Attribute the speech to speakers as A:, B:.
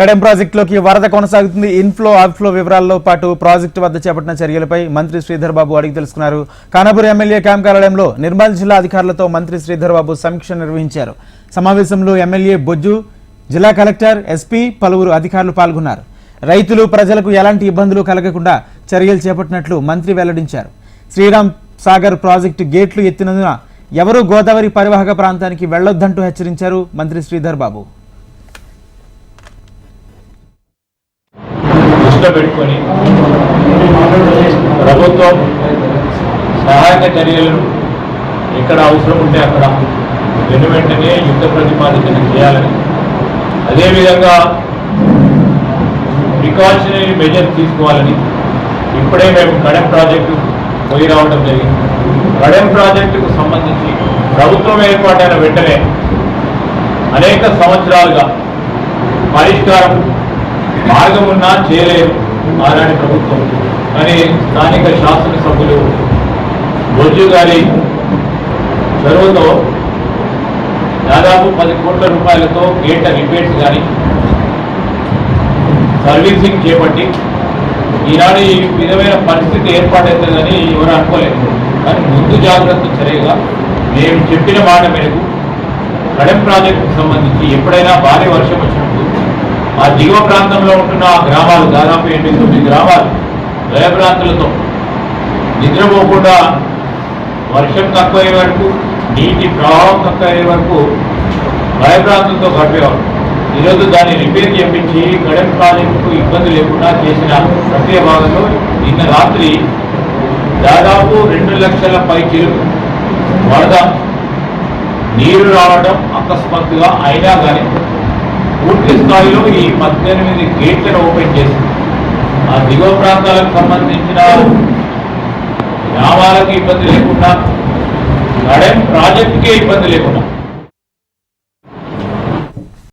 A: కడెం ప్రాజెక్టులోకి వరద కొనసాగుతుంది. Inflow outflow వివరాల్లో పాటు ప్రాజెక్టు వద్ద చేపట్టిన చర్యలపై మంత్రి శ్రీధర్ బాబు అడిగి తెలుసుకున్నారు. కానపూర్ ఎమ్మెల్యే క్యాంప్ కార్యాలయంలో నిర్మల్ జిల్లా అధికారులతో మంత్రి శ్రీధర్ బాబు సమీక్ష నిర్వహించారు. సమావేశంలో ఎమ్మెల్యే బొజ్జు జిల్లా కలెక్టర్ ఎస్పీ పలువురు అధికారులు పాల్గొన్నారు. రైతులు ప్రజలకు ఎలాంటి ఇబ్బందులు కలగకుండా చర్యలు చేపట్టినట్లు మంత్రి వెల్లడించారు. శ్రీరామ్ సాగర్ ప్రాజెక్టు గేట్లు ఎత్తినందున ఎవరూ గోదావరి పరివాహక ప్రాంతానికి వెళ్ళొద్దంటూ హెచ్చరించారు మంత్రి శ్రీధర్ బాబు.
B: దృష్టిలో పెట్టుకొని ప్రభుత్వం సహాయక చర్యలను ఎక్కడ అవసరం ఉంటే అక్కడ వెను వెంటనే యుద్ధ ప్రతిపాదన చేయాలని. అదేవిధంగా ప్రికాషనరీ మెజర్స్ తీసుకోవాలని ఇప్పుడే మేము కడెం ప్రాజెక్టు పోయి రావడం జరిగింది. కడెం ప్రాజెక్టుకు సంబంధించి ప్రభుత్వం ఏర్పాటైన వెంటనే అనేక సంవత్సరాలుగా పరిష్కారం మార్గం ఉన్నా చేయలేదు ఆనాటి ప్రభుత్వం. కానీ స్థానిక శాసనసభ్యులు బొజ్జు గారి చొరవతో దాదాపు పది కోట్ల రూపాయలతో గేట్ల రిపేర్స్ కానీ సర్వీసింగ్ చేపట్టి ఈనాడు ఈ విధమైన పరిస్థితి ఏర్పాటవుతుందని ఎవరు అనుకోలేదు. కానీ ముందు జాగ్రత్త చర్యగా మేము చెప్పిన మాట మేరకు కడెం ప్రాజెక్టుకు సంబంధించి ఎప్పుడైనా భారీ వర్షం వచ్చినప్పుడు ఆ దిగువ ప్రాంతంలో ఉంటున్న ఆ గ్రామాలు దాదాపు ఎనిమిది తొమ్మిది గ్రామాలు భయభ్రాంతులతో నిద్రపోకుండా వర్షం తక్కువ అయ్యే వరకు నీటి ప్రవాహం తక్కువయ్యే వరకు భయభ్రాంతులతో గడిపేవారు. ఈరోజు దాన్ని రిపేర్ చేయించి కడెం ప్రాజెక్టుకు ఇబ్బంది లేకుండా చేసిన ప్రక్రియ భాగంలో నిన్న రాత్రి దాదాపు రెండు లక్షల పైచీలు వరద నీరు రావడం అకస్మాత్తుగా అయినా కానీ పూర్తి స్థాయిలో ఈ పద్దెనిమిది గేట్లను ఓపెన్ చేసింది. ఆ దిగువ ప్రాంతాలకు సంబంధించిన గ్రామాలకు ఇబ్బంది లేకుండా కడెం ప్రాజెక్టుకే ఇబ్బంది లేకుండా